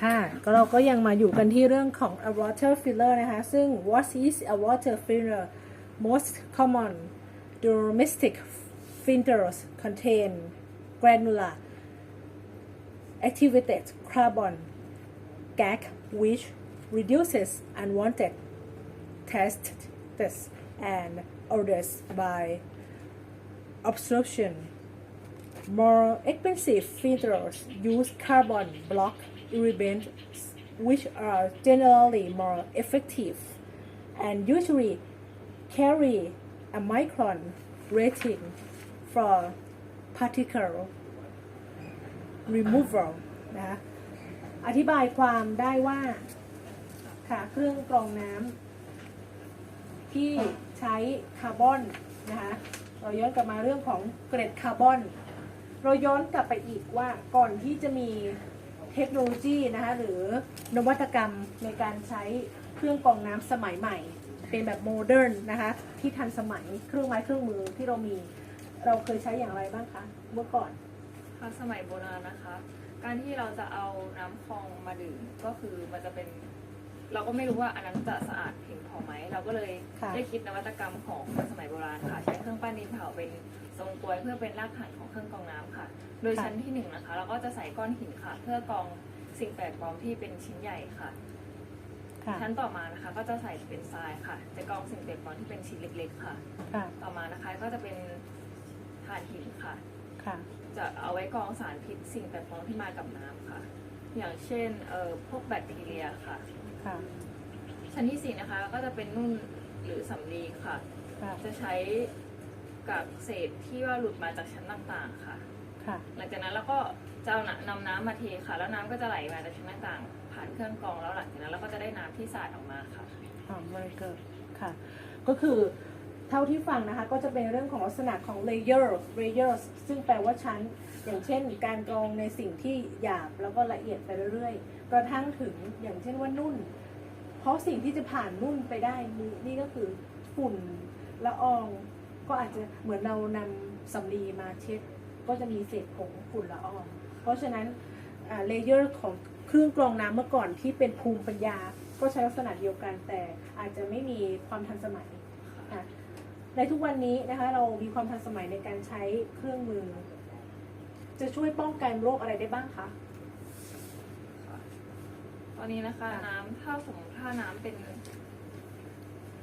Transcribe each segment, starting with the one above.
ค่ะก็เราก็ยังมาอยู่กันที่เรื่องของ a water filler นะคะ ซึ่ง what is a water filler most common domestic fillers contain granular activated carbon gas which reduces unwanted tastes and odors by absorption More expensive filters use carbon block irritants, which are generally more effective and usually carry a micron rating for particle removal นะคะอธิบายความได้ว่าค่ะเครื่องกรองน้ำที่ใช้คาร์บอนนะคะเราย้อนกลับมาเรื่องของเกรดคาร์บอน เราย้อนกลับไปอีกว่าก่อนที่จะมี เทคโนโลยีนะคะหรือนวัตกรรมในการใช้เครื่องกรองน้ำสมัยใหม่ เป็นแบบโมเดิร์นนะคะที่ทันสมัยเครื่องไม้เครื่องมือที่เรามีเราเคยใช้อย่างไรบ้างคะเมื่อก่อนค่ะสมัยโบราณนะคะ การที่เราจะเอาน้ำคลองมาดื่มก็คือมันจะเป็น เราก็ไม่รู้ว่าอันนั้นจะสะอาดเพียงพอไหมเราก็เลยค่ะได้คิดนวัตกรรมของคนสมัยโบราณค่ะ ใช้เครื่องปั้นดินเผาเป็น ทรงกลวยเพื่อเป็นรากฐานของเครื่องกรองน้ำค่ะ โดยชั้นที่หนึ่งนะคะเราก็จะใส่ก้อนหินค่ะ เพื่อกรองสิ่งแปลกปลอมที่เป็นชิ้นใหญ่ค่ะ ค่ะชั้นต่อมานะคะก็จะใส่เป็นทรายค่ะ จะกรองสิ่งแปลกปลอมที่เป็นชิ้นเล็ก ๆ ค่ะ ค่ะต่อมานะคะก็จะเป็นถ่านหินค่ะ ค่ะ จะเอาไว้กรองสารพิษสิ่งแปลกปลอมที่มากับน้ำค่ะ อย่างเช่นเอ่อพวกแบคทีเรียค่ะ ค่ะ ชั้นที่สี่นะคะก็จะเป็นนุ่นหรือสำลีค่ะ ค่ะ จะใช้ กับเศษที่ว่าหลุดมาจากชั้นต่างๆค่ะ ค่ะ หลังจากนั้นเราก็จะเอานำน้ำมาเทค่ะ แล้วน้ำก็จะไหลมาจากชั้นต่างๆ ผ่านเครื่องกรองแล้วหลังจากนั้นเราก็จะได้น้ำที่สะอาดออกมาค่ะอ่า very good ค่ะ ก็คือเท่าที่ฟังนะคะ ก็จะเป็นเรื่องของลักษณะของ layer layers ซึ่งแปลว่าชั้น อย่างเช่น การกรองในสิ่งที่หยาบแล้วก็ละเอียดไปเรื่อยๆ กระทั่งถึงอย่างเช่นว่านุ่น เพราะสิ่งที่จะผ่านนุ่นไปได้นี่นี่ก็คือฝุ่นละออง ก็อาจจะเหมือนเรานำสำลีมาเช็ด ก็จะมีเศษผงฝุ่นละออง เพราะฉะนั้นเลเยอร์ของเครื่องกรองน้ำเมื่อก่อนที่เป็นภูมิปัญญา ก็ใช้ลักษณะเดียวกัน แต่อาจจะไม่มีความทันสมัยค่ะในทุกวันนี้นะคะเรามีความทันสมัยในการใช้เครื่องมือ จะช่วยป้องกันโรคอะไรได้บ้างคะ ตอนนี้นะคะ ค่ะ น้ำถ้าสมมติถ้าน้ำเป็น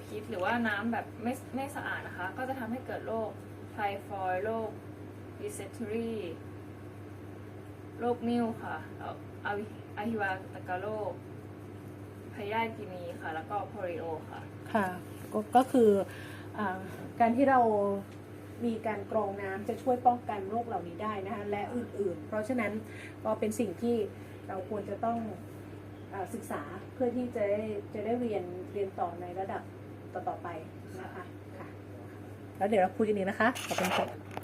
พิษหรือว่าน้ำแบบไม่ไม่สะอาดนะคะ ก็จะทำให้เกิดโรคไทฟอยด์โรคดิเซทรีโรคนิ่วค่ะอาอาฮิวาตกาโรคพยาธิกินีค่ะ แล้วก็โพลิโอค่ะ ค่ะ ก็ก็คืออการที่เรามีการกรองน้ำจะช่วยป้องกันโรคเหล่านี้ได้นะคะ และอื่นๆ เพราะฉะนั้นก็เป็นสิ่งที่เราควรจะต้องอศึกษาเพื่อที่จะได้จะได้เรียนเรียนต่อในระดับ ต่อๆไปนะคะค่ะแล้วเดี๋ยวเราคุยกันอีกนะคะขอบคุณค่ะ